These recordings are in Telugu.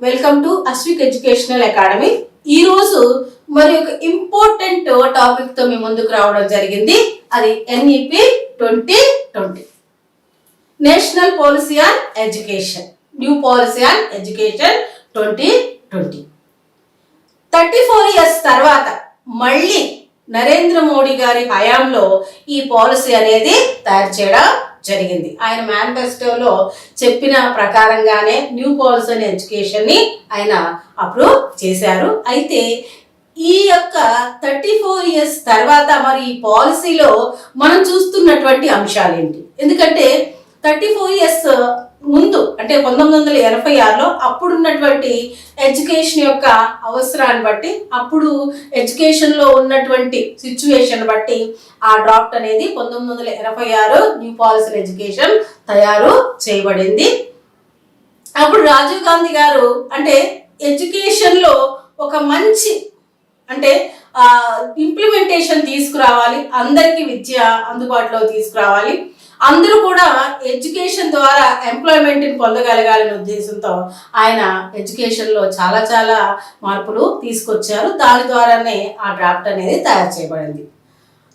Welcome to Ashwik educational academy ఈ రోజు మరి ఒక ఇంపార్టెంట్ టాపిక్తో మీ ముందుకు రావడం జరిగింది. అది NEP twenty twenty national policy on education new policy on education twenty twenty thirty four years తర్వాత మళ్ళీ నరేంద్ర మోడీ గారి హయాంలో ఈ పాలసీ అనేది తయారు చేయడం జరిగింది. ఆయన మేనిఫెస్టోలో చెప్పిన ప్రకారంగానే న్యూ పాలసీ అండ్ ఎడ్యుకేషన్ని ఆయన అప్రూవ్ చేశారు. అయితే ఈ యొక్క థర్టీ ఫోర్ ఇయర్స్ తర్వాత మరి ఈ పాలసీలో మనం చూస్తున్నటువంటి అంశాలు ఏంటి ఎందుకంటే థర్టీ ఫోర్ ఇయర్స్ ముందు అంటే పంతొమ్మిది వందల ఎనభై ఆరులో అప్పుడున్నటువంటి ఎడ్యుకేషన్ యొక్క అవసరాన్ని బట్టి అప్పుడు ఎడ్యుకేషన్లో ఉన్నటువంటి సిచ్యువేషన్ బట్టి ఆ డ్రాఫ్ట్ అనేది పంతొమ్మిది వందల ఎనభై ఆరు న్యూ పాలసీ ఎడ్యుకేషన్ తయారు చేయబడింది. అప్పుడు రాజీవ్ గాంధీ గారు అంటే ఎడ్యుకేషన్లో ఒక మంచి అంటే ఇంప్లిమెంటేషన్ తీసుకురావాలి అందరికీ విద్య అందుబాటులో తీసుకురావాలి. అందరూ కూడా ఎడ్యుకేషన్ ద్వారా ఎంప్లాయ్మెంట్ని పొందగలగాలనే ఉద్దేశంతో ఆయన ఎడ్యుకేషన్లో చాలా చాలా మార్పులు తీసుకొచ్చారు. దాని ద్వారానే ఆ డ్రాఫ్ట్ అనేది తయారు చేయబడింది.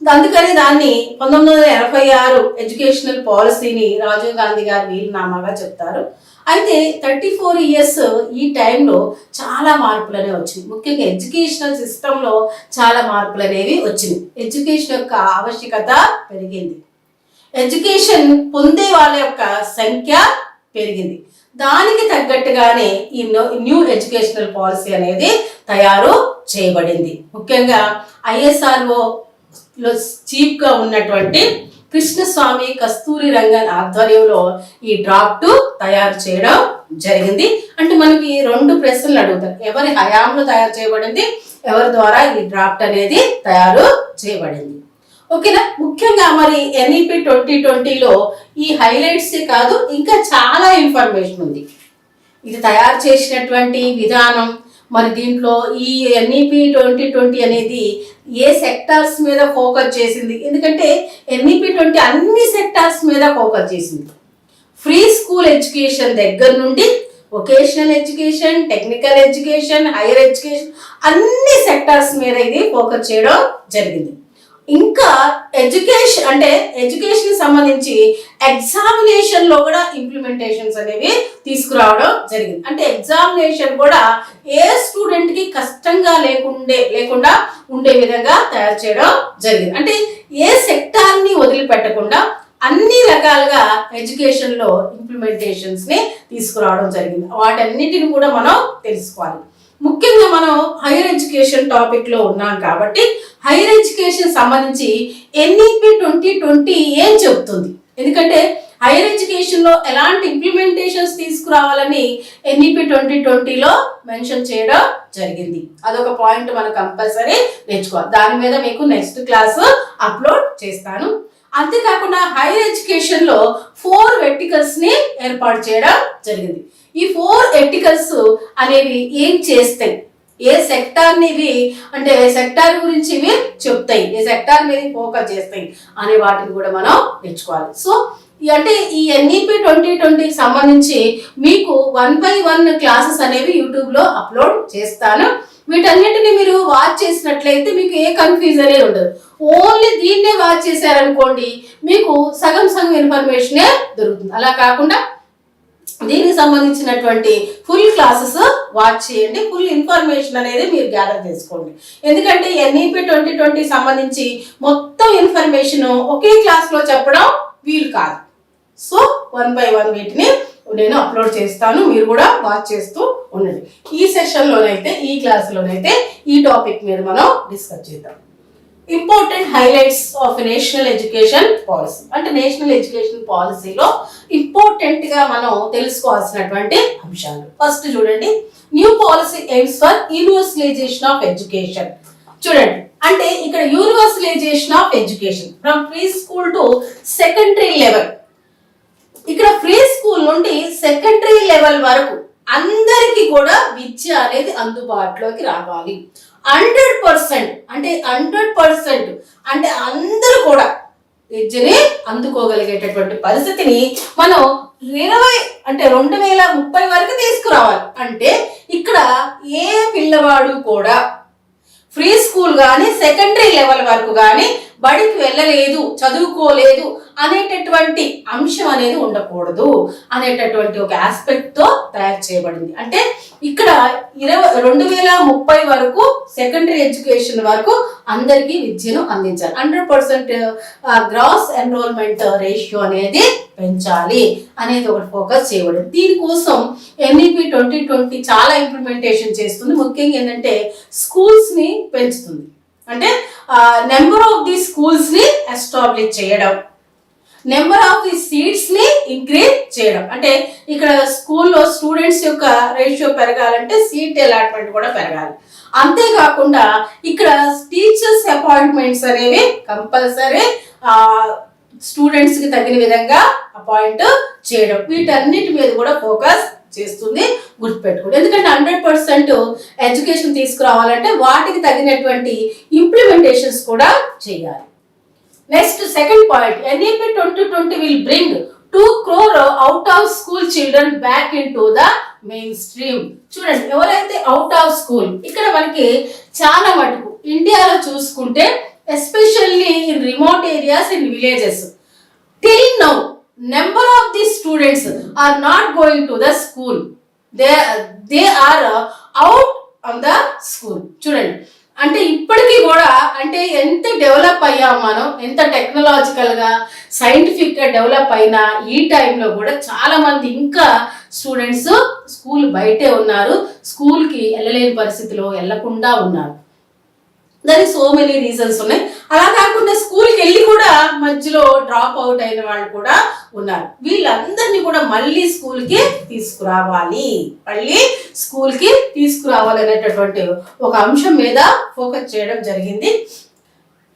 అందుకని దాన్ని పంతొమ్మిది వందల ఎనభై ఆరు ఎడ్యుకేషనల్ పాలసీని రాజీవ్ గాంధీ గారు వీలునామాగా చెప్తారు. అయితే థర్టీ ఫోర్ ఇయర్స్ ఈ టైంలో చాలా మార్పులు అనేవి వచ్చినాయి. ముఖ్యంగా ఎడ్యుకేషనల్ సిస్టంలో చాలా మార్పులు అనేవి వచ్చినాయి. ఎడ్యుకేషన్ యొక్క ఆవశ్యకత పెరిగింది. ఎడ్యుకేషన్ పొందే వాళ్ళ యొక్క సంఖ్య పెరిగింది. దానికి తగ్గట్టుగానే ఈ న్యూ ఎడ్యుకేషనల్ పాలసీ అనేది తయారు చేయబడింది. ముఖ్యంగా ఐఎస్ఆర్ఓ లో చీఫ్గా ఉన్నటువంటి కృష్ణస్వామి కస్తూరి రంగన్ ఆధ్వర్యంలో ఈ డ్రాఫ్ట్ తయారు చేయడం జరిగింది. అంటే మనకి రెండు ప్రశ్నలు అడుగుతారు. ఎవరి హయాంలో తయారు చేయబడింది? ఎవరి ద్వారా ఈ డ్రాఫ్ట్ అనేది తయారు చేయబడింది? ఓకేనా? ముఖ్యంగా మరి ఎన్ఈపి ట్వంటీ ట్వంటీలో ఈ హైలైట్స్ కాదు ఇంకా చాలా ఇన్ఫర్మేషన్ ఉంది. ఇది తయారు చేసినటువంటి విధానం మరి దీంట్లో ఈ ఎన్ఈపి ట్వంటీ ట్వంటీ అనేది ఏ సెక్టార్స్ మీద ఫోకస్ చేసింది? ఎందుకంటే ఎన్ఈపి ట్వంటీ అన్ని సెక్టార్స్ మీద ఫోకస్ చేసింది. ఫ్రీ స్కూల్ ఎడ్యుకేషన్ దగ్గర నుండి vocational education technical education higher education అన్ని సెక్టార్స్ మీద ఇది ఫోకస్ చేయడం జరిగింది. ఇంకా ఎడ్యుకేషన్ అంటే ఎడ్యుకేషన్ సంబంధించి ఎగ్జామినేషన్లో కూడా ఇంప్లిమెంటేషన్స్ అనేవి తీసుకురావడం జరిగింది. అంటే ఎగ్జామినేషన్ కూడా ఏ స్టూడెంట్కి కష్టంగా లేకుండే లేకుండా ఉండే విధంగా తయారు చేయడం జరిగింది. అంటే ఏ సెక్టార్ని వదిలిపెట్టకుండా అన్ని రకాలుగా ఎడ్యుకేషన్లో ఇంప్లిమెంటేషన్స్ని ఇంప్లిమెంటేషన్స్ని తీసుకురావడం జరిగింది. వాటన్నిటిని కూడా మనం తెలుసుకోవాలి. ముఖ్యంగా మనం హైయర్ ఎడ్యుకేషన్ టాపిక్లో ఉన్నాం కాబట్టి హైయర్ ఎడ్యుకేషన్ సంబంధించి ఎన్ఈపి ట్వంటీ ట్వంటీ ఏం చెబుతుంది? ఎందుకంటే హైయర్ ఎడ్యుకేషన్లో ఎలాంటి ఇంప్లిమెంటేషన్స్ తీసుకురావాలని ఎన్ఈపి ట్వంటీ ట్వంటీలో మెన్షన్ చేయడం జరిగింది. అదొక పాయింట్ మనం కంపల్సరీ నేర్చుకోవాలి. దాని మీద మీకు నెక్స్ట్ క్లాస్ అప్లోడ్ చేస్తాను. అంతేకాకుండా హైయర్ ఎడ్యుకేషన్లో ఫోర్ వెర్టికల్స్ని ఏర్పాటు చేయడం జరిగింది. ఈ ఫోర్ ఎర్టికల్స్ అనేవి ఏం చేస్తాయి? ఏ సెక్టార్ని ఇవి అంటే సెక్టార్ గురించి ఇవి చెప్తాయి. ఏ సెక్టార్ మీద ఫోకస్ చేస్తాయి అనే వాటిని కూడా మనం నేర్చుకోవాలి. సో అంటే ఈ ఎన్ఈపి ట్వంటీ ట్వంటీకి సంబంధించి మీకు వన్ బై వన్ క్లాసెస్ అనేవి యూట్యూబ్లో అప్లోడ్ చేస్తాను. వీటన్నిటిని మీరు వాచ్ చేసినట్లయితే మీకు ఏ కన్ఫ్యూజనే ఉండదు. ఓన్లీ దీన్నే వాచ్ చేశారనుకోండి మీకు సగం సగం ఇన్ఫర్మేషనే దొరుకుతుంది. అలా కాకుండా దీనికి సంబంధించినటువంటి ఫుల్ క్లాసెస్ వాచ్ చేయండి. ఫుల్ ఇన్ఫర్మేషన్ అనేది మీరు గ్యాదర్ చేసుకోండి. ఎందుకంటే ఎన్ఈపి ట్వంటీ ట్వంటీ సంబంధించి మొత్తం ఇన్ఫర్మేషన్ ఒకే క్లాస్లో చెప్పడం వీలు కాదు. సో వన్ బై వన్ వీటిని నేను అప్లోడ్ చేస్తాను. మీరు కూడా వాచ్ చేస్తూ ఉండండి. ఈ సెషన్లోనైతే ఈ క్లాస్లోనైతే ఈ టాపిక్ మీద మనం డిస్కస్ చేద్దాం. Important highlights of national education policy అంటే నేషనల్ ఎడ్యుకేషన్ పాలసీలో ఇంపార్టెంట్గా మనం తెలుసుకోవాల్సినటువంటి అంశాలు. ఫస్ట్ చూడండి new policy aims for universalisation of education చూడండి అంటే ఇక్కడ universalisation of education from pre school to secondary level ఇక్కడ ఫ్రీ స్కూల్ నుండి సెకండరీ లెవెల్ వరకు అందరికీ కూడా విద్య అనేది అందుబాటులోకి రావాలి. హండ్రెడ్ పర్సెంట్ అంటే హండ్రెడ్ పర్సెంట్ అంటే అందరూ కూడా విద్యని అందుకోగలిగేటటువంటి పరిస్థితిని మనం ఇరవై అంటే రెండు వేల ముప్పై వరకు తీసుకురావాలి. అంటే ఇక్కడ ఏ పిల్లవాడు కూడా ఫ్రీ స్కూల్ కానీ సెకండరీ లెవెల్ వరకు కానీ బడికి వెళ్ళలేదు చదువుకోలేదు అనేటటువంటి అంశం అనేది ఉండకూడదు అనేటటువంటి ఒక ఆస్పెక్ట్తో తయారు చేయబడింది. అంటే ఇక్కడ ఇరవై రెండు వేల ముప్పై వరకు సెకండరీ ఎడ్యుకేషన్ వరకు అందరికీ విద్యను అందించాలి. Hundred percent gross enrolment ratio అనేది పెంచాలి అనేది ఒకటి ఫోకస్ చేయబడింది. దీనికోసం ఎన్ఈపి ట్వంటీ ట్వంటీ చాలా ఇంప్లిమెంటేషన్ చేస్తుంది. ముఖ్యంగా ఏంటంటే స్కూల్స్ని పెంచుతుంది. అంటే నెంబర్ ఆఫ్ ది స్కూల్స్ని ఎస్టాబ్లిష్ చేయడం. నెంబర్ ఆఫ్ ది సీట్స్ని ఇంక్రీజ్ చేయడం. అంటే ఇక్కడ స్కూల్లో స్టూడెంట్స్ యొక్క రేషియో పెరగాలంటే సీట్ అలాట్మెంట్ కూడా పెరగాలి. అంతేకాకుండా ఇక్కడ టీచర్స్ అపాయింట్మెంట్స్ అనేవి కంపల్సరీ స్టూడెంట్స్కి తగిన విధంగా అపాయింట్ చేయడం. వీటన్నిటి మీద కూడా ఫోకస్ చేస్తుంది గుర్తుపెట్టుకోండి. ఎందుకంటే హండ్రెడ్ పర్సెంట్ ఎడ్యుకేషన్ తీసుకురావాలంటే వాటికి తగినటువంటి ఇంప్లిమెంటేషన్స్ కూడా చేయాలి. Next second point NEP twenty twenty will bring two crore out of school children back into the mainstream చూడండి ఎవరైతే అవుట్ ఆఫ్ స్కూల్ ఇక్కడ మనకి చాలా మటుకు ఇండియాలో చూసుకుంటే especially in remote areas in villages till now number of the students are not going to the school they they are out on the school చూడండి. అంటే ఇప్పటికీ కూడా అంటే ఎంత డెవలప్ అయ్యాం మనం ఎంత టెక్నాలజికల్గా సైంటిఫిక్గా డెవలప్ అయినా ఈ టైంలో కూడా చాలామంది ఇంకా స్టూడెంట్స్ స్కూల్ బయటే ఉన్నారు. స్కూల్కి వెళ్ళలేని పరిస్థితిలో వెళ్ళకుండా ఉన్నారు. దానికి సో మెనీ రీజన్స్ ఉన్నాయి. అలా కాకుండా స్కూల్కి వెళ్ళి కూడా మధ్యలో డ్రాప్ అవుట్ అయిన వాళ్ళు కూడా ఉన్నారు. వీళ్ళందరినీ కూడా మళ్ళీ స్కూల్కి తీసుకురావాలి. మళ్ళీ స్కూల్కి తీసుకురావాలి అనేటటువంటి ఒక అంశం మీద ఫోకస్ చేయడం జరిగింది.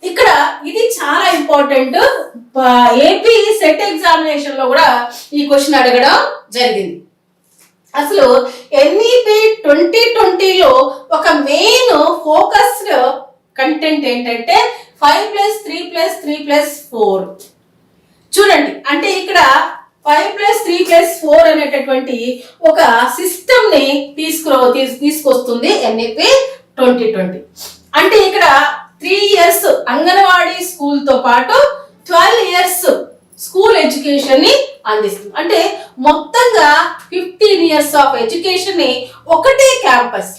ఇక్కడ ఇది చాలా ఇంపార్టెంట్ ఏపీ సెట్ ఎగ్జామినేషన్లో కూడా ఈ క్వశ్చన్ అడగడం జరిగింది. అసలు ఎన్ఈపి ట్వంటీ ట్వంటీలో ఒక మెయిన్ ఫోకస్డ్ కంటెంట్ ఏంటంటే five plus three plus three plus four చూడండి అంటే ఇక్కడ five plus three plus four అనేటటువంటి ఒక సిస్టమ్ని తీసుకురా తీసుకొస్తుంది ఎన్ఏపి ట్వంటీ ట్వంటీ అంటే ఇక్కడ త్రీ ఇయర్స్ అంగన్వాడీ స్కూల్తో పాటు ట్వెల్వ్ ఇయర్స్ స్కూల్ ఎడ్యుకేషన్ని అందిస్తుంది. అంటే మొత్తంగా ఫిఫ్టీన్ ఇయర్స్ ఆఫ్ ఎడ్యుకేషన్ని ఒకటే క్యాంపస్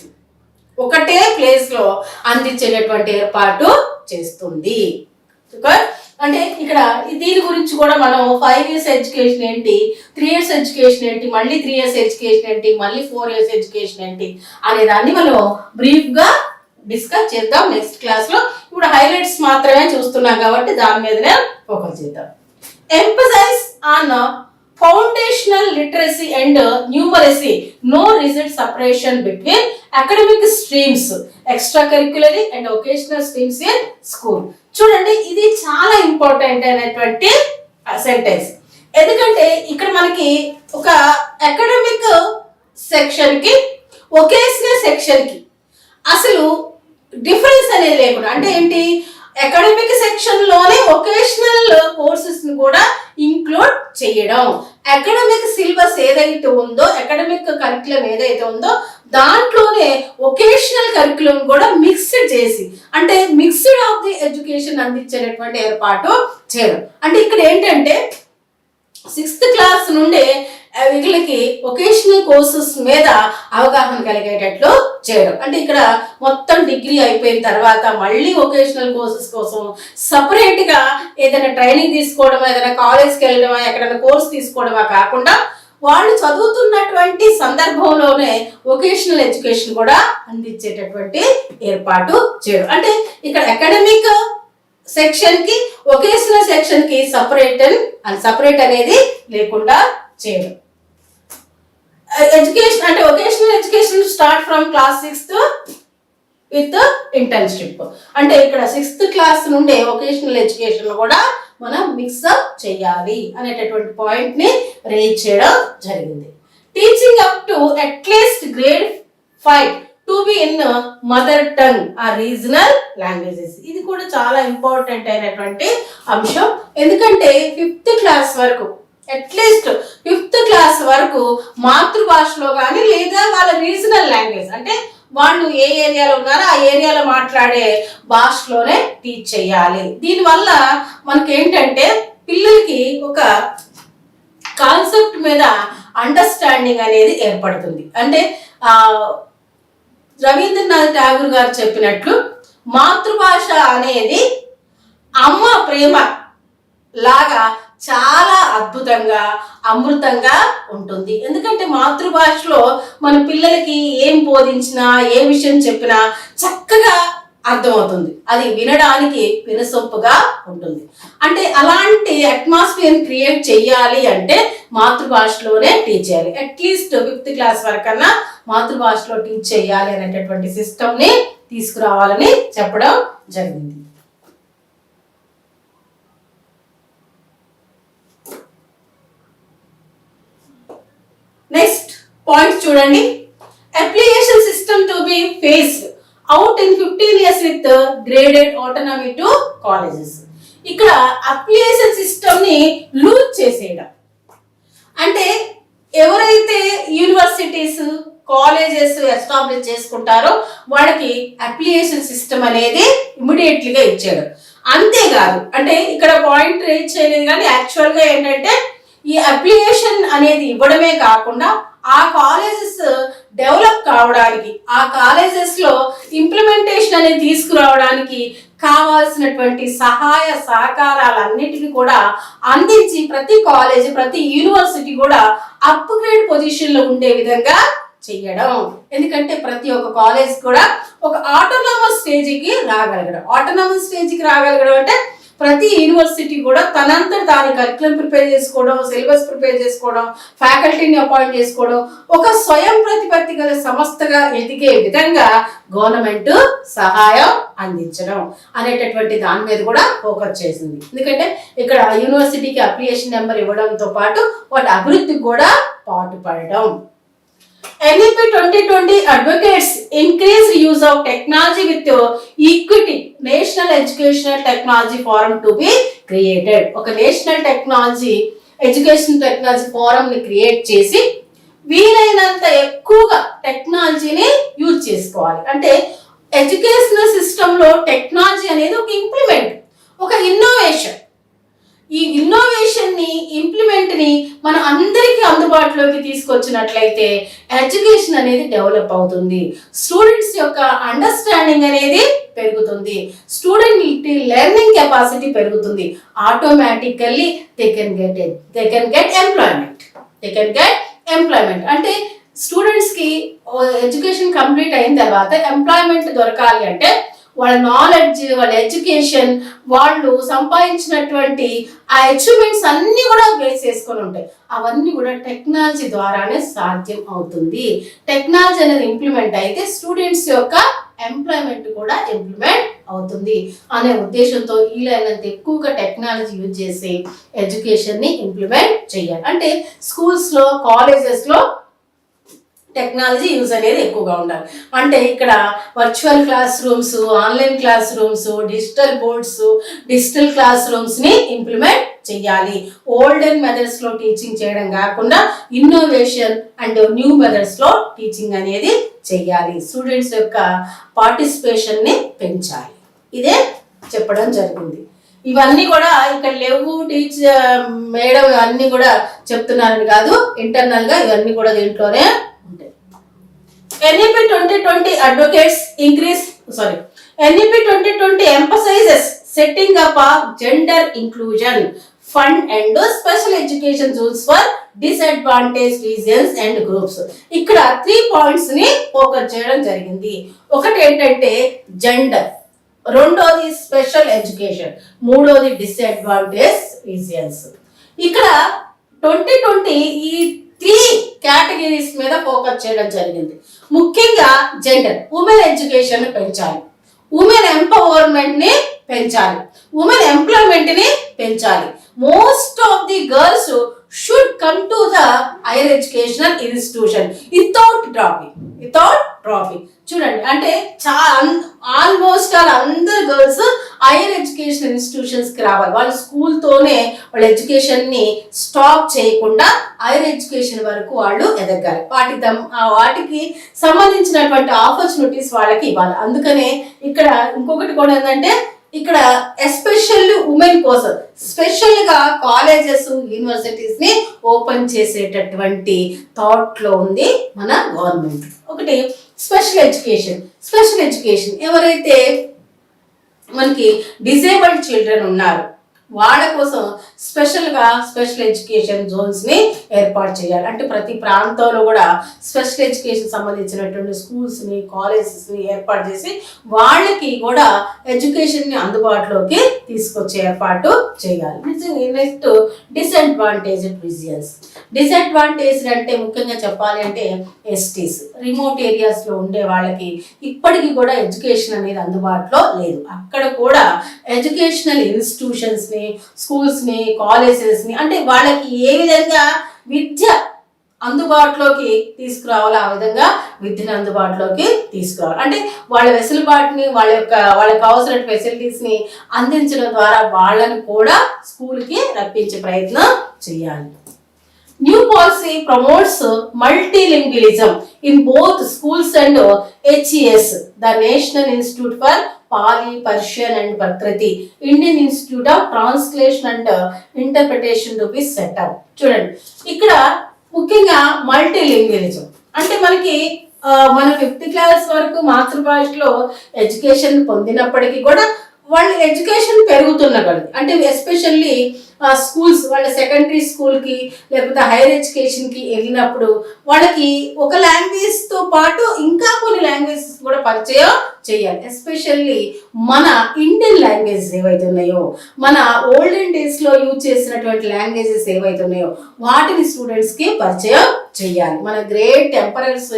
ఒకటే ప్లేస్లో అందించేటటువంటి ఏర్పాటు చేస్తుంది. అంటే ఇక్కడ దీని గురించి కూడా మనం ఫైవ్ ఇయర్స్ ఎడ్యుకేషన్ ఏంటి త్రీ ఇయర్స్ ఎడ్యుకేషన్ ఏంటి మళ్ళీ త్రీ ఇయర్స్ ఎడ్యుకేషన్ ఏంటి మళ్ళీ ఫోర్ ఇయర్స్ ఎడ్యుకేషన్ ఏంటి అనే దాన్ని మనం బ్రీఫ్గా డిస్కస్ చేద్దాం. నెక్స్ట్ క్లాస్లో ఇప్పుడు హైలైట్స్ మాత్రమే చూస్తున్నాం కాబట్టి దాని మీదనే ఫోకస్ చేద్దాం. Emphasise on foundational literacy and numeracy. No result separation between academic streams. Extra curricular and vocational streams in school చూడండి ఇది చాలా ఇంపార్టెంట్ అయినటువంటి సెంటెన్స్ ఎందుకంటే ఇక్కడ మనకి ఒక అకాడమిక్ సెక్షన్కి ఒకేషనల్ సెక్షన్కి అసలు డిఫరెన్స్ అనేది లేకుండా అంటే ఏంటి? అకాడమిక్ సెక్షన్లోనే ఒకేషనల్ కోర్సెస్ని కూడా ఇంక్లూడ్ చేయడం. అకాడమిక్ సిలబస్ ఏదైతే ఉందో అకాడమిక్ కరికులం ఏదైతే ఉందో దాంట్లోనే ఒకేషనల్ కరికులం కూడా మిక్స్డ్ చేసి అంటే మిక్స్డ్ ఆఫ్ ది ఎడ్యుకేషన్ అందించేటటువంటి ఏర్పాటు చేయడం. అంటే ఇక్కడ ఏంటంటే సిక్స్త్ క్లాస్ నుండే వీళ్ళకి వొకేషనల్ కోర్సెస్ మీద అవగాహన కలిగేటట్లు చేయడం. అంటే ఇక్కడ మొత్తం డిగ్రీ అయిపోయిన తర్వాత మళ్ళీ ఒకేషనల్ కోర్సెస్ కోసం సపరేట్గా ఏదైనా ట్రైనింగ్ తీసుకోవడమా ఏదైనా కాలేజ్కి వెళ్ళడమా ఎక్కడైనా కోర్స్ తీసుకోవడమా కాకుండా వాళ్ళు చదువుతున్నటువంటి సందర్భంలోనే వొకేషనల్ ఎడ్యుకేషన్ కూడా అందించేటటువంటి ఏర్పాటు చేయడం. అంటే ఇక్కడ అకాడమిక్ సెక్షన్కి వొకేషనల్ సెక్షన్కి సపరేట్ అండ్ సపరేట్ అనేది లేకుండా చేయడం. ఎడ్యుకేషన్ అంటే vocational education start from class sixth with internship. అంటే ఇక్కడ సిక్స్త్ క్లాస్ నుండే వొకేషనల్ ఎడ్యుకేషన్ కూడా మనం మిక్సప్ చేయాలి అనేటటువంటి పాయింట్ని రేజ్ చేయడం జరిగింది. Teaching up to at least grade five to be in mother tongue or regional languages. ఇది కూడా చాలా ఇంపార్టెంట్ అయినటువంటి అంశం. ఎందుకంటే ఫిఫ్త్ క్లాస్ వరకు అట్లీస్ట్ ఫిఫ్త్ క్లాస్ వరకు మాతృభాషలో కానీ లేదా వాళ్ళ రీజనల్ లాంగ్వేజ్ అంటే వాళ్ళు ఏ ఏరియాలో ఉన్నారో ఆ ఏరియాలో మాట్లాడే భాషలోనే టీచ్ చేయాలి. దీనివల్ల మనకి ఏంటంటే పిల్లలకి ఒక కాన్సెప్ట్ మీద అండర్స్టాండింగ్ అనేది ఏర్పడుతుంది. అంటే రవీంద్రనాథ్ ఠాగూర్ గారు చెప్పినట్లు మాతృభాష అనేది అమ్మ ప్రేమ లాగా చాలా అద్భుతంగా అమృతంగా ఉంటుంది. ఎందుకంటే మాతృభాషలో మన పిల్లలకి ఏం బోధించినా ఏ విషయం చెప్పినా చక్కగా అర్థమవుతుంది. అది వినడానికి వినసొంపుగా ఉంటుంది. అంటే అలాంటి అట్మాస్ఫియర్ క్రియేట్ చేయాలి అంటే మాతృభాషలోనే టీచ్ చేయాలి. అట్లీస్ట్ ఫిఫ్త్ క్లాస్ వరకన్నా మాతృభాషలో టీచ్ చేయాలి అనేటటువంటి సిస్టమ్ని తీసుకురావాలని చెప్పడం జరిగింది. నెక్స్ట్ పాయింట్ చూడండి. Application system to be phased out in with graded autonomy to colleges ఇక్కడ అప్లికేషన్ సిస్టమ్ని లూజ్ చేసేయడం అంటే ఎవరైతే యూనివర్సిటీస్ కాలేజెస్ ఎస్టాబ్లిష్ చేసుకుంటారో వాళ్ళకి అప్లికేషన్ సిస్టమ్ అనేది ఇమీడియట్లీగా ఇచ్చాడు. అంతేకాదు అంటే ఇక్కడ పాయింట్ రేజ్ చేయలేదు కానీ యాక్చువల్గా ఏంటంటే ఈ అప్లికేషన్ అనేది ఇవ్వడమే కాకుండా ఆ కాలేజెస్ డెవలప్ కావడానికి ఆ కాలేజెస్లో ఇంప్లిమెంటేషన్ అనేది తీసుకురావడానికి కావాల్సినటువంటి సహాయ సహకారాలన్నిటిని కూడా అందించి ప్రతి కాలేజ్ ప్రతి యూనివర్సిటీ కూడా అప్గ్రేడ్ పొజిషన్లో ఉండే విధంగా చెయ్యడం ఎందుకంటే ప్రతి ఒక్క కాలేజ్ కూడా ఒక ఆటోనామస్ స్టేజ్కి రాగలగడం. ఆటోనామస్ స్టేజ్కి రాగలగడం అంటే ప్రతి యూనివర్సిటీ కూడా తనంతట దాని కరికులం ప్రిపేర్ చేసుకోవడం సిలబస్ ప్రిపేర్ చేసుకోవడం ఫ్యాకల్టీని అపాయింట్ చేసుకోవడం ఒక స్వయం ప్రతిపత్తి గల సంస్థగా ఎదిగే విధంగా గవర్నమెంట్ సహాయం అందించడం అనేటటువంటి దాని మీద కూడా ఫోకస్ చేసింది. ఎందుకంటే ఇక్కడ యూనివర్సిటీకి అప్లికేషన్ నెంబర్ ఇవ్వడంతో పాటు వాటి అభివృద్ధికి కూడా పాటుపడడం. NEP 2020 advocates increased use of technology with uh, equity. National Educational Technology Forum to be created. ఒక నేషనల్ టెక్నాలజీ ఎడ్యుకేషన్ టెక్నాలజీ ఫోరంని క్రియేట్ చేసి వీలైనంత ఎక్కువగా టెక్నాలజీని యూజ్ చేసుకోవాలి. అంటే ఎడ్యుకేషనల్ సిస్టంలో టెక్నాలజీ అనేది ఒక ఇంప్లిమెంట్ ఒక ఇన్నోవేషన్ ఈ ఇన్నోవేషన్ని ఇంప్లిమెంట్ని మనం అన్ని అందుబాటులోకి తీసుకొచ్చినట్లయితే ఎడ్యుకేషన్ అనేది డెవలప్ అవుతుంది. స్టూడెంట్స్ యొక్క అండర్స్టాండింగ్ అనేది పెరుగుతుంది. స్టూడెంట్ లెర్నింగ్ కెపాసిటీ పెరుగుతుంది. Automatically they can get they can get employment. They can get employment. అంటే స్టూడెంట్స్కి ఎడ్యుకేషన్ కంప్లీట్ అయిన తర్వాత ఎంప్లాయ్మెంట్ దొరకాలి అంటే వాళ్ళ నాలెడ్జ్ వాళ్ళ ఎడ్యుకేషన్ వాళ్ళు సంపాదించినటువంటి ఆ అచీవ్మెంట్స్ అన్నీ కూడా బేస్ చేసుకొని ఉంటాయి. అవన్నీ కూడా టెక్నాలజీ ద్వారానే సాధ్యం అవుతుంది. టెక్నాలజీ అనేది ఇంప్లిమెంట్ అయితే స్టూడెంట్స్ యొక్క ఎంప్లాయ్మెంట్ కూడా ఇంప్లిమెంట్ అవుతుంది. అనే ఉద్దేశంతో వీలైనంత ఎక్కువగా టెక్నాలజీ యూజ్ చేసి ఎడ్యుకేషన్ని ఇంప్లిమెంట్ చేయాలి. అంటే స్కూల్స్లో కాలేజెస్లో టెక్నాలజీ యూజ్ అనేది ఎక్కువగా ఉండాలి. అంటే ఇక్కడ virtual classrooms online classrooms digital boards digital class రూమ్స్ని implement చేయాలి ఓల్డెన్ మెథడ్స్లో టీచింగ్ చేయడం కాకుండా ఇన్నోవేషన్ అండ్ న్యూ మెథడ్స్లో టీచింగ్ అనేది చేయాలి స్టూడెంట్స్ యొక్క పార్టిసిపేషన్ని పెంచాలి. ఇదే చెప్పడం జరిగింది. ఇవన్నీ కూడా ఇక్కడ లేవు టీచర్ మేడం అన్నీ కూడా చెప్తున్నారని కాదు ఇంటర్నల్గా ఇవన్నీ కూడా దీంట్లోనే NEP twenty twenty advocates increase sorry NEP twenty twenty emphasises setting up of gender inclusion fund and special education rules for disadvantage regions and groups ఇక్కడ త్రీ పాయింట్స్ని ఫోకస్ చేయడం జరిగింది. ఒకటి ఏంటంటే జెండర్ రెండోది స్పెషల్ ఎడ్యుకేషన్ మూడోది డిస్అడ్వాంటేజ్ రీజియన్స్ ఇక్కడ ట్వంటీ ట్వంటీ ఈ త్రీ కేటగిరీస్ మీద ఫోకస్ చేయడం జరిగింది. ముఖ్యంగా జెండర్ ఉమెన్ ఎడ్యుకేషన్ పెంచాలి. ఉమెన్ ఎంపవర్మెంట్ని పెంచాలి. ఉమెన్ ఎంప్లాయ్మెంట్ని పెంచాలి. Most of the girls should come to the higher educational institution without dropping without trophy చూడండి అంటే చాలా ఆల్మోస్ట్ ఆల్ అందరు గర్ల్స్ హైయర్ ఎడ్యుకేషన్ ఇన్స్టిట్యూషన్స్కి రావాలి. వాళ్ళ స్కూల్తోనే వాళ్ళ ఎడ్యుకేషన్ని స్టాప్ చేయకుండా హైయర్ ఎడ్యుకేషన్ వరకు వాళ్ళు ఎదగాలి. వాటి ఆ వాటికి సంబంధించినటువంటి ఆపర్చునిటీస్ వాళ్ళకి ఇవ్వాలి. అందుకనే ఇక్కడ ఇంకొకటి కూడా ఏంటంటే ఇక్కడ ఎస్పెషల్లీ ఉమెన్ కోసం స్పెషల్గా కాలేజెస్ యూనివర్సిటీస్ని ఓపెన్ చేసేటటువంటి థాట్లో ఉంది మన గవర్నమెంట్. ఒకటి స్పెషల్ ఎడ్యుకేషన్ స్పెషల్ ఎడ్యుకేషన్ ఎవరైతే మనకి డిజేబుల్డ్ చిల్డ్రన్ ఉన్నారు వాళ్ళ కోసం స్పెషల్గా స్పెషల్ ఎడ్యుకేషన్ జోన్స్ని ఏర్పాటు చేయాలి. అంటే ప్రతి ప్రాంతంలో కూడా స్పెషల్ ఎడ్యుకేషన్ సంబంధించినటువంటి స్కూల్స్ని కాలేజెస్ని ఏర్పాటు చేసి వాళ్ళకి కూడా ఎడ్యుకేషన్ని అందుబాటులోకి తీసుకొచ్చే ఏర్పాటు చేయాలి. నెక్స్ట్ డిసడ్వాంటేజ్ రీజియన్స్ డిసడ్వాంటేజ్ అంటే ముఖ్యంగా చెప్పాలి అంటే ఎస్టీస్ రిమోట్ ఏరియాస్లో ఉండే వాళ్ళకి ఇప్పటికీ కూడా ఎడ్యుకేషన్ అనేది అందుబాటులో లేదు. అక్కడ కూడా ఎడ్యుకేషనల్ ఇన్స్టిట్యూషన్స్ని స్కూల్స్ని కాలేజెస్ని అంటే వాళ్ళకి ఏ విధంగా విద్య అందుబాటులోకి తీసుకురావాలో ఆ విధంగా విద్యను అందుబాటులోకి తీసుకురావాలి. అంటే వాళ్ళ వెసులుబాటుని వాళ్ళ యొక్క వాళ్ళకి అవసరం ఫెసిలిటీస్ని అందించడం ద్వారా వాళ్ళని కూడా స్కూల్కి రప్పించే ప్రయత్నం చేయాలి. New policy promotes multilingualism in both schools and HEs the national institute for Pali Persian and Prakrit Indian institute of translation and interpretation rupees setup చూడండి. ఇక్కడ ముఖ్యంగా మల్టీలింగ్విలిజం అంటే మనకి uh, మన ఫిఫ్త్ క్లాస్ వరకు మాతృభాషలో ఎడ్యుకేషన్ పొందినప్పటికీ కూడా వాళ్ళ ఎడ్యుకేషన్ పెరుగుతున్న కొలది అంటే ఎస్పెషల్లీ స్కూల్స్ వాళ్ళ సెకండరీ స్కూల్కి లేకపోతే హైయర్ ఎడ్యుకేషన్కి వెళ్ళినప్పుడు వాళ్ళకి ఒక లాంగ్వేజ్తో పాటు ఇంకా కొన్ని లాంగ్వేజెస్ కూడా పరిచయం చేయాలి. ఎస్పెషల్లీ మన ఇండియన్ లాంగ్వేజెస్ ఏవైతే ఉన్నాయో మన ఓల్డెన్ డేస్లో యూజ్ చేసినటువంటి లాంగ్వేజెస్ ఏవైతే ఉన్నాయో వాటిని స్టూడెంట్స్కి పరిచయం చేయాలి. మన గ్రేట్ టెంపరర్స్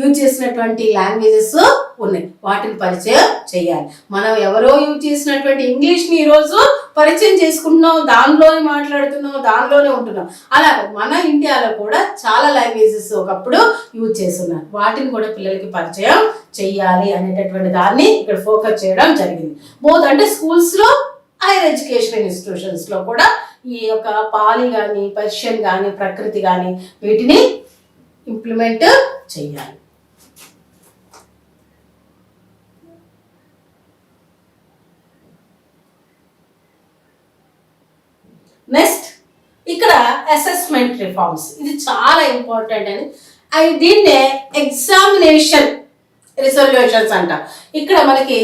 యూజ్ చేసినటువంటి లాంగ్వేజెస్ ఉన్నాయి. వాటిని పరిచయం చేయాలి. మనం ఎవరో యూజ్ చేసినటువంటి ఇంగ్లీష్ని ఈరోజు పరిచయం చేసుకుంటున్నాం దానిలోనే మాట్లాడుతున్నాం దానిలోనే ఉంటున్నాం. అలా మన ఇండియాలో కూడా చాలా లాంగ్వేజెస్ ఒకప్పుడు యూజ్ చేస్తున్నారు. వాటిని కూడా పిల్లలకి పరిచయం చేయాలి అనేటటువంటి దాన్ని ఇక్కడ ఫోకస్ చేయడం జరిగింది. బోత్ అంటే స్కూల్స్లో హైయర్ ఎడ్యుకేషన్ ఇన్స్టిట్యూషన్స్లో కూడా ఈ యొక్క పాలి కానీ పర్షియన్ కానీ ప్రకృతి కానీ వీటిని ఇంప్లిమెంట్ చేయాలి. నెక్స్ట్ ఇక్కడ అసెస్మెంట్ రిఫార్మ్స్ ఇది చాలా ఇంపార్టెంట్ అని అవి దీన్నే ఎగ్జామినేషన్ రిజల్యూషన్స్ అంట. ఇక్కడ మనకి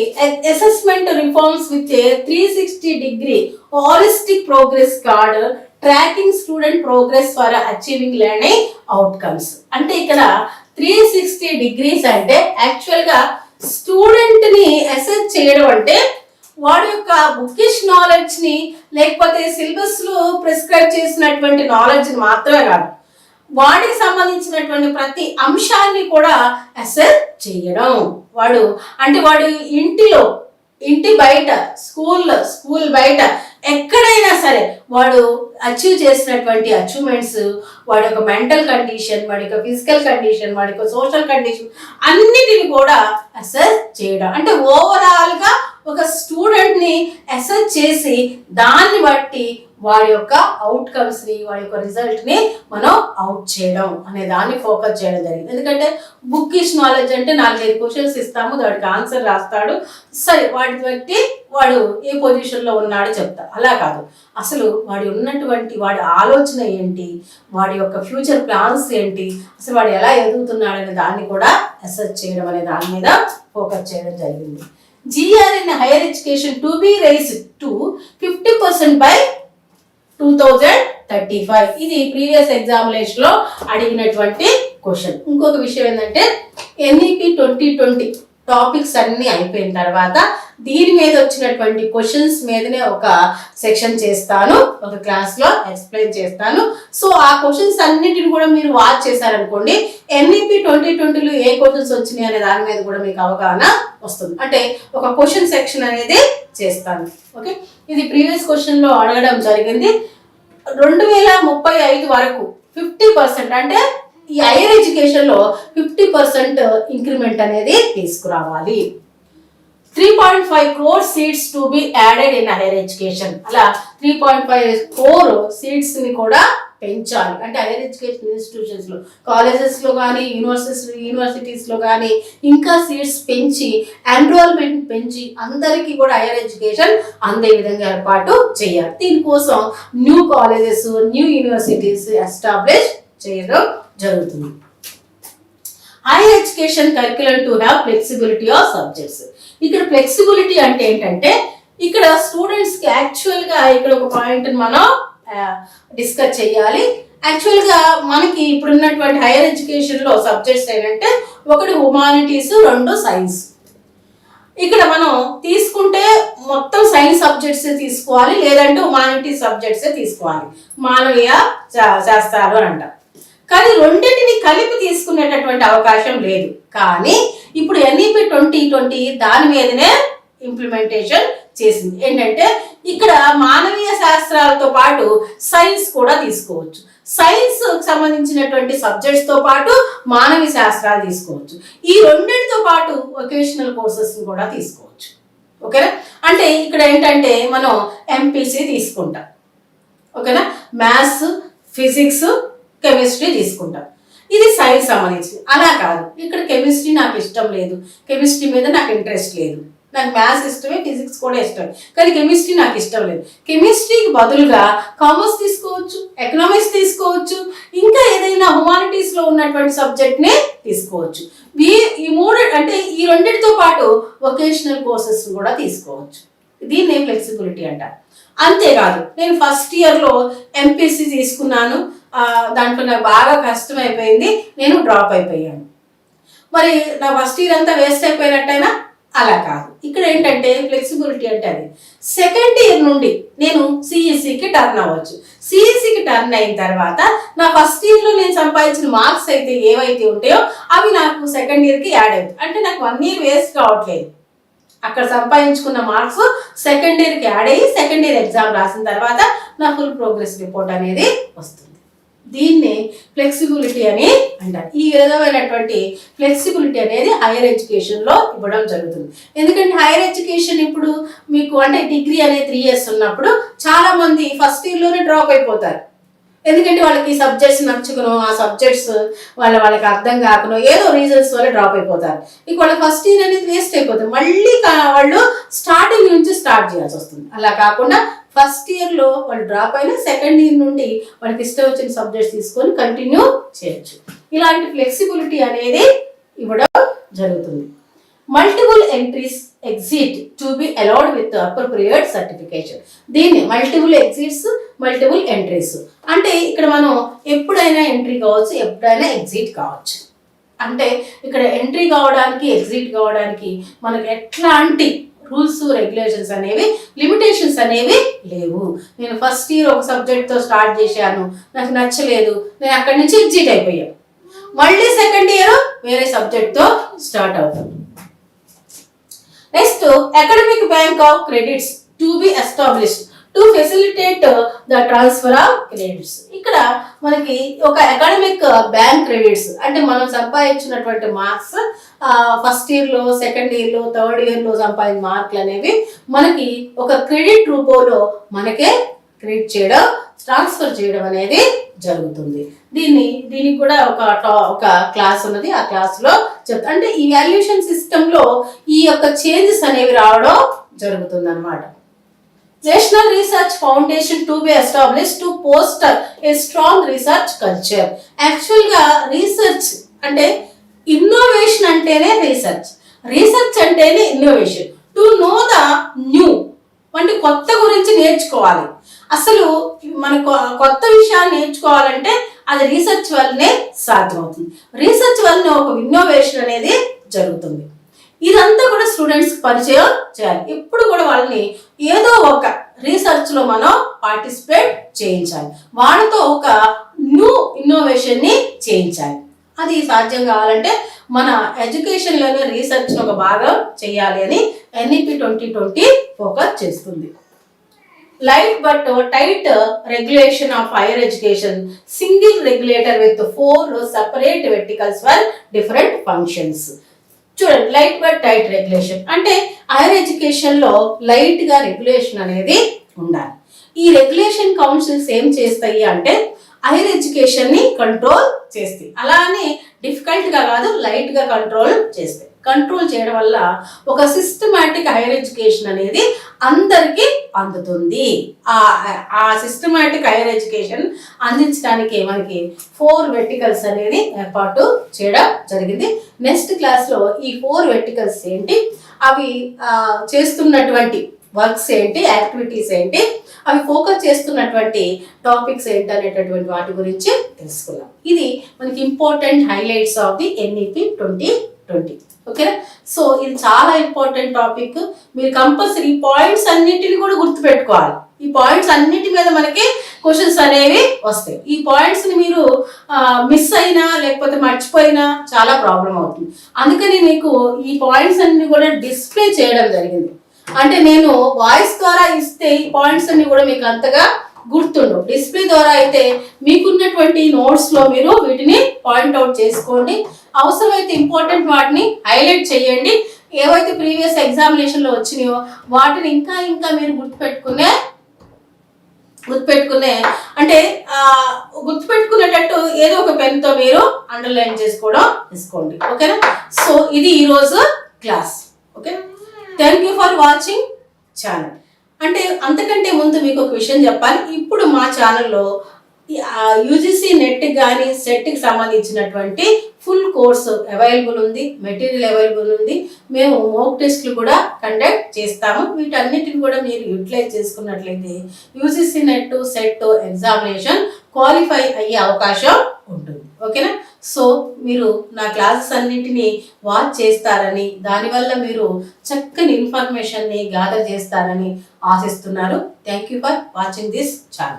assessment reforms with three sixty degree holistic progress card tracking student progress for achieving learning outcomes అంటే ఇక్కడ త్రీ సిక్స్టీ డిగ్రీస్ అంటే యాక్చువల్గా స్టూడెంట్ని అసెస్ చేయడం అంటే వాడి యొక్క బుకిష్ నాలెడ్జ్ని లేకపోతే సిలబస్లో ప్రిస్క్రైబ్ చేసినటువంటి నాలెడ్జ్ని మాత్రమే కాదు వాడికి సంబంధించినటువంటి ప్రతి అంశాన్ని కూడా అసెస్ చేయడం. వాడు అంటే వాడు ఇంటిలో ఇంటి బయట స్కూల్లో స్కూల్ బయట ఎక్కడైనా సరే వాడు అచీవ్ చేసినటువంటి అచీవ్మెంట్స్ వాడి యొక్క మెంటల్ కండిషన్ వాడి యొక్క ఫిజికల్ కండిషన్ వాడి యొక్క సోషల్ కండిషన్ అన్నిటిని కూడా అసెస్ చేయడం. అంటే ఓవరాల్గా ఒక స్టూడెంట్ని అసెస్ చేసి దాన్ని బట్టి వాడి యొక్క అవుట్కమ్స్ని వాడి యొక్క రిజల్ట్ని మనం అవుట్ చేయడం అనే దాన్ని ఫోకస్ చేయడం జరిగింది. ఎందుకంటే బుక్కిష్ నాలెడ్జ్ అంటే నాలుగైదు క్వశ్చన్స్ ఇస్తాము దానికి ఆన్సర్ రాస్తాడు. సరే వాటి బట్టి వాడు ఏ పొజిషన్లో ఉన్నాడో చెప్తా. అలా కాదు. అసలు వాడి ఉన్నటువంటి వాడి ఆలోచన ఏంటి? వాడి యొక్క ఫ్యూచర్ ప్లాన్స్ ఏంటి? అసలు వాడు ఎలా ఎదుగుతున్నాడు అనే దాన్ని కూడా అసెస్ చేయడం అనే దాని మీద ఫోకస్ చేయడం జరిగింది. GR in higher education to be raise to fifty percent by two thousand thirty five ఇది ప్రీవియస్ ఎగ్జామినేషన్లో అడిగినటువంటి క్వశ్చన్ ఇంకొక విషయం ఏంటంటే ఎన్ఈపి ట్వంటీ ట్వంటీ టాపిక్స్ అన్ని అయిపోయిన తర్వాత దీని మీద వచ్చినటువంటి క్వశ్చన్స్ మీదనే ఒక సెక్షన్ చేస్తాను ఒక క్లాస్లో ఎక్స్ప్లెయిన్ చేస్తాను. సో ఆ క్వశ్చన్స్ అన్నిటిని కూడా మీరు వాచ్ చేశారనుకోండి ఎన్ఈపి ట్వంటీ ట్వంటీలో ఏ క్వశ్చన్స్ వచ్చినాయి అనే దాని మీద కూడా మీకు అవగాహన వస్తుంది. అంటే ఒక క్వశ్చన్ సెక్షన్ అనేది చేస్తాను. ఓకే? ఇది ప్రీవియస్ క్వశ్చన్లో అడగడం జరిగింది. రెండు వేల ముప్పై ఐదు వరకు ఫిఫ్టీ పర్సెంట్ అంటే ఈ హైయర్ ఎడ్యుకేషన్లో ఫిఫ్టీ పర్సెంట్ ఇంక్రిమెంట్ అనేది తీసుకురావాలి. Three point five crore seats to be added in higher education అలా త్రీ పాయింట్ ఫైవ్ క్రోర్ సీట్స్ని కూడా పెంచాలి. అంటే హైయర్ ఎడ్యుకేషన్ ఇన్స్టిట్యూషన్స్లో కాలేజెస్లో కానీ యూనివర్సిటీస్ యూనివర్సిటీస్లో కానీ ఇంకా సీట్స్ పెంచి ఎన్రోల్మెంట్ పెంచి అందరికీ కూడా హైయర్ ఎడ్యుకేషన్ అందే విధంగా ఏర్పాటు చేయాలి. దీనికోసం new colleges new universities establish చేయడం జరుగుతుంది. High education curriculum to have flexibility of subjects ఇక్కడ ఫ్లెక్సిబిలిటీ అంటే ఏంటంటే ఇక్కడ స్టూడెంట్స్కి యాక్చువల్గా ఇక్కడ ఒక పాయింట్ మనం డిస్కస్ చేయాలి. యాక్చువల్గా మనకి ఇప్పుడు ఉన్నటువంటి హైయర్ ఎడ్యుకేషన్లో సబ్జెక్ట్స్ ఏంటంటే ఒకటి హ్యుమానిటీస్ రెండు సైన్స్ ఇక్కడ మనం తీసుకుంటే మొత్తం సైన్స్ సబ్జెక్ట్స్ తీసుకోవాలి లేదంటే హ్యుమానిటీస్ సబ్జెక్ట్స్ తీసుకోవాలి. మానవీయ చేస్తారు శాస్త్రాలు అని అంటారు కానీ రెండింటిని కలిపి తీసుకునేటటువంటి అవకాశం లేదు. కానీ ఇప్పుడు ఎన్ఈపి ట్వంటీ ట్వంటీ దాని మీదనే ఇంప్లిమెంటేషన్ చేసింది. ఏంటంటే ఇక్కడ మానవీయ శాస్త్రాలతో పాటు సైన్స్ కూడా తీసుకోవచ్చు. సైన్స్ సంబంధించినటువంటి సబ్జెక్ట్స్తో పాటు మానవీయ శాస్త్రాలు తీసుకోవచ్చు. ఈ రెండింటితో పాటు వొకేషనల్ కోర్సెస్ని కూడా తీసుకోవచ్చు. ఓకేనా? అంటే ఇక్కడ ఏంటంటే మనం ఎంపీసీ తీసుకుంటాం. ఓకేనా? మ్యాథ్స్ ఫిజిక్స్ కెమిస్ట్రీ తీసుకుంటాం. ఇది సైన్స్ సంబంధించింది. అలా కాదు. ఇక్కడ కెమిస్ట్రీ నాకు ఇష్టం లేదు. కెమిస్ట్రీ మీద నాకు ఇంట్రెస్ట్ లేదు. నాకు మ్యాథ్స్ ఇష్టమే ఫిజిక్స్ కూడా ఇష్టం కానీ కెమిస్ట్రీ నాకు ఇష్టం లేదు. కెమిస్ట్రీకి బదులుగా కామర్స్ తీసుకోవచ్చు ఎకనామిక్స్ తీసుకోవచ్చు ఇంకా ఏదైనా హ్యుమానిటీస్లో ఉన్నటువంటి సబ్జెక్ట్నే తీసుకోవచ్చు. ఈ ఈ మూడు అంటే ఈ రెండింటితో పాటు వొకేషనల్ కోర్సెస్ కూడా తీసుకోవచ్చు. దీన్నే ఫ్లెక్సిబిలిటీ అంటారు అంతేకాదు నేను ఫస్ట్ ఇయర్లో ఎంపీసీ తీసుకున్నాను. దాంట్లో నాకు బాగా కష్టం అయిపోయింది. నేను డ్రాప్ అయిపోయాను. మరి నా ఫస్ట్ ఇయర్ అంతా వేస్ట్ అయిపోయినట్టయినా అలా కాదు. ఇక్కడ ఏంటంటే ఫ్లెక్సిబిలిటీ అంటే అది. సెకండ్ ఇయర్ నుండి నేను సిఈసికి టర్న్ అవ్వచ్చు. సిఈసికి టర్న్ అయిన తర్వాత నా ఫస్ట్ ఇయర్లో నేను సంపాదించిన మార్క్స్ అయితే ఏవైతే ఉంటాయో అవి నాకు సెకండ్ ఇయర్కి యాడ్ అవుతాయి అంటే నాకు వన్ ఇయర్ వేస్ట్ కావట్లేదు. అక్కడ సంపాదించుకున్న మార్క్స్ సెకండ్ ఇయర్కి యాడ్ అయ్యి సెకండ్ ఇయర్ ఎగ్జామ్ రాసిన తర్వాత నా ఫుల్ ప్రోగ్రెస్ రిపోర్ట్ అనేది వస్తుంది. దీన్ని ఫ్లెక్సిబిలిటీ అని అంటారు. ఈ విధమైనటువంటి ఫ్లెక్సిబిలిటీ అనేది హైయర్ ఎడ్యుకేషన్లో ఇవ్వడం జరుగుతుంది. ఎందుకంటే హైయర్ ఎడ్యుకేషన్ ఇప్పుడు మీకు అంటే డిగ్రీ అనేది త్రీ ఇయర్స్ ఉన్నప్పుడు చాలామంది ఫస్ట్ ఇయర్లోనే డ్రాప్ అయిపోతారు. ఎందుకంటే వాళ్ళకి సబ్జెక్ట్స్ నచ్చుకునో ఆ సబ్జెక్ట్స్ వాళ్ళ వాళ్ళకి అర్థం కాకనో ఏదో రీజన్స్ వల్ల డ్రాప్ అయిపోతారు. ఇక వాళ్ళ ఫస్ట్ ఇయర్ అనేది వేస్ట్ అయిపోతుంది. మళ్ళీ వాళ్ళు స్టార్టింగ్ నుంచి స్టార్ట్ చేయాల్సి వస్తుంది. అలా కాకుండా ఫస్ట్ ఇయర్లో వాళ్ళు డ్రాప్ అయినా సెకండ్ ఇయర్ నుండి వాళ్ళకి ఇష్టం వచ్చిన సబ్జెక్ట్స్ తీసుకొని కంటిన్యూ చేయొచ్చు. ఇలాంటి ఫ్లెక్సిబిలిటీ అనేది ఇవ్వడం జరుగుతుంది. Multiple entries exit to be allowed with appropriate certification దీన్ని మల్టిపుల్ ఎగ్జిట్స్ మల్టిపుల్ ఎంట్రీస్. అంటే ఇక్కడ మనం ఎప్పుడైనా ఎంట్రీ కావచ్చు ఎప్పుడైనా ఎగ్జిట్ కావచ్చు. అంటే ఇక్కడ ఎంట్రీ కావడానికి ఎగ్జిట్ కావడానికి మనకు ఎట్లాంటి రూల్స్ రెగ్యులేషన్స్ అనేవి లిమిటేషన్స్ అనేవి లేవు. నేను ఫస్ట్ ఇయర్ ఒక సబ్జెక్ట్తో స్టార్ట్ చేశాను. నాకు నచ్చలేదు. నేను అక్కడి నుంచి ఎగ్జిట్ అయిపోయాను మళ్ళీ సెకండ్ ఇయర్ వేరే సబ్జెక్ట్తో స్టార్ట్ అవుతాను. Next academic bank of credits to be established. To facilitate the transfer of credits ఇక్కడ మనకి ఒక అకాడమిక్ బ్యాంక్ క్రెడిట్స్ అంటే మనం సంపాదించినటువంటి మార్క్స్ ఫస్ట్ ఇయర్లో సెకండ్ ఇయర్లో థర్డ్ ఇయర్లో సంపాదించిన మార్కులు అనేవి మనకి ఒక క్రెడిట్ రూపంలో మనకే క్రెడిట్ చేయడం ట్రాన్స్ఫర్ చేయడం అనేది జరుగుతుంది. దీన్ని దీనికి కూడా ఒక టా- ఒక క్లాస్ ఉన్నది. ఆ క్లాస్లో చెప్తా అంటే ఈ వాల్యుయేషన్ సిస్టంలో ఈ యొక్క చేంజెస్ అనేవి రావడం జరుగుతుంది అనమాట national research foundation to be establish to foster a strong research culture యాక్చువల్గా రీసెర్చ్ అంటే ఇన్నోవేషన్ అంటేనే రీసెర్చ్ రీసెర్చ్ అంటేనే innovation to know the new వంటి కొత్త గురించి నేర్చుకోవాలి. అసలు మన కొ- కొత్త విషయాన్ని నేర్చుకోవాలంటే అది రీసెర్చ్ వల్లనే సాధ్యమవుతుంది. రీసెర్చ్ వల్లనే ఒక ఇన్నోవేషన్ అనేది జరుగుతుంది. ఇదంతా కూడా స్టూడెంట్స్ పరిచయం చేయాలి. ఇప్పుడు కూడా వాళ్ళని ఏదో ఒక రీసెర్చ్లో మనం పార్టిసిపేట్ చేయించాలి. వాళ్ళతో ఒక న్యూ ఇన్నోవేషన్ని చేయించాలి. అది సాధ్యం కావాలంటే మన ఎడ్యుకేషన్లోనే రీసెర్చ్ ఒక భాగం చేయాలి అని ఎన్ఈపి ట్వంటీ ట్వంటీ ఫోకస్ చేస్తుంది. Light but tight regulation of higher education single regulator with four separate verticals for different functions చూడండి లైట్ బట్ టైట్ రెగ్యులేషన్ అంటే హైయర్ ఎడ్యుకేషన్లో లైట్గా రెగ్యులేషన్ అనేది ఉండాలి. ఈ రెగ్యులేషన్ కౌన్సిల్స్ ఏం చేస్తాయి అంటే హైయర్ ఎడ్యుకేషన్ని కంట్రోల్ చేస్తాయి. అలానే డిఫికల్ట్గా కాదు లైట్గా కంట్రోల్ చేస్తాయి. కంట్రోల్ చేయడం వల్ల ఒక సిస్టమాటిక్ హైయర్ ఎడ్యుకేషన్ అనేది అందరికీ అందుతుంది. ఆ ఆ సిస్టమేటిక్ హైయర్ ఎడ్యుకేషన్ అందించడానికి మనకి ఫోర్ వెర్టికల్స్ అనేది ఏర్పాటు చేయడం జరిగింది. నెక్స్ట్ క్లాస్లో ఈ ఫోర్ వెర్టికల్స్ ఏంటి? అవి చేస్తున్నటువంటి వర్క్స్ ఏంటి? యాక్టివిటీస్ ఏంటి? అవి ఫోకస్ చేస్తున్నటువంటి టాపిక్స్ ఏంటి అనేటటువంటి వాటి గురించి తెలుసుకుందాం. ఇది మనకి important highlights of the NEP twenty twenty. ఓకేనా? సో ఇది చాలా ఇంపార్టెంట్ టాపిక్. మీరు కంపల్సరీ పాయింట్స్ అన్నిటిని కూడా గుర్తుపెట్టుకోవాలి. ఈ పాయింట్స్ అన్నిటి మీద మనకి క్వశ్చన్స్ అనేవి వస్తాయి. ఈ పాయింట్స్ని మీరు మిస్ అయినా లేకపోతే మర్చిపోయినా చాలా ప్రాబ్లం అవుతుంది. అందుకని మీకు ఈ పాయింట్స్ అన్ని కూడా డిస్ప్లే చేయడం జరిగింది. అంటే నేను వాయిస్ ద్వారా ఇస్తే ఈ పాయింట్స్ అన్ని కూడా మీకు అంతగా గుర్తుండవు. డిస్ప్లే ద్వారా అయితే మీకున్నటువంటి నోట్స్లో మీరు వీటిని పాయింట్ అవుట్ చేసుకోండి. అవసరమైతే ఇంపార్టెంట్ వాటిని హైలైట్ చేయండి. ఏవైతే ప్రీవియస్ ఎగ్జామినేషన్లో వచ్చినాయో వాటిని ఇంకా ఇంకా మీరు గుర్తుపెట్టుకునే గుర్తుపెట్టుకునే అంటే గుర్తుపెట్టుకునేటట్టు ఏదో ఒక పెన్తో మీరు అండర్లైన్ చేసుకోవడం తీసుకోండి ఓకేనా? సో ఇది ఈరోజు class. Okay? Thank you for watching channel అంటే అంతకంటే ముందు మీకు ఒక విషయం చెప్పాలి. ఇప్పుడు మా ఛానల్లో యూజీసీ నెట్ కానీ సెట్కి సంబంధించినటువంటి ఫుల్ కోర్సు అవైలబుల్ ఉంది మెటీరియల్ అవైలబుల్ ఉంది. మేము మోక్ టెస్ట్లు కూడా కండక్ట్ చేస్తాము. వీటన్నిటిని కూడా మీరు యూటిలైజ్ చేసుకున్నట్లయితే UGC NET SET examination qualify అయ్యే అవకాశం ఉంటుంది. ఓకేనా సో మీరు నా క్లాసెస్ అన్నింటినీ వాచ్ చేస్తారని దానివల్ల మీరు చక్కని ఇన్ఫర్మేషన్ని గ్యాదర్ చేస్తారని ఆశిస్తున్నారు thank you for watching this channel